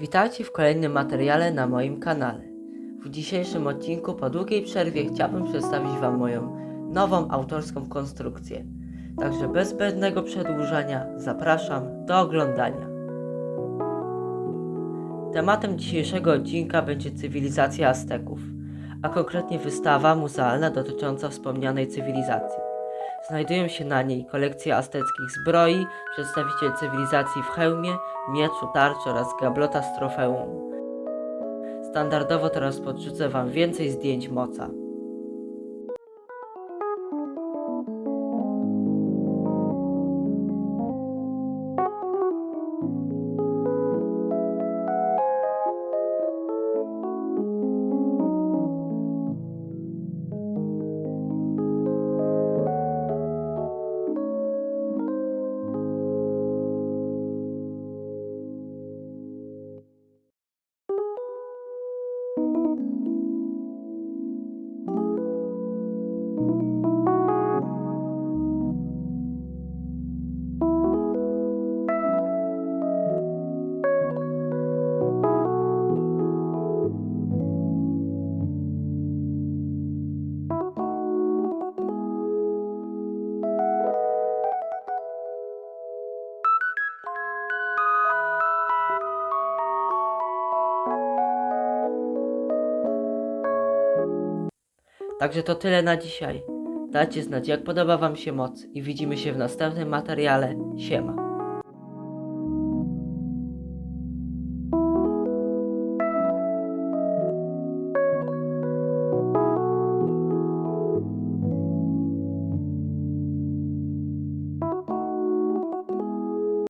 Witajcie w kolejnym materiale na moim kanale. W dzisiejszym odcinku po długiej przerwie chciałbym przedstawić Wam moją nową autorską konstrukcję. Także bez zbędnego przedłużania zapraszam do oglądania. Tematem dzisiejszego odcinka będzie cywilizacja Azteków, a konkretnie wystawa muzealna dotycząca wspomnianej cywilizacji. Znajdują się na niej kolekcje azteckich zbroi, przedstawiciel cywilizacji w hełmie, mieczu, tarczy oraz gablota z trofeum. Standardowo teraz podrzucę Wam więcej zdjęć moca. Także to tyle na dzisiaj. Dajcie znać jak podoba Wam się moc i widzimy się w następnym materiale. Siema.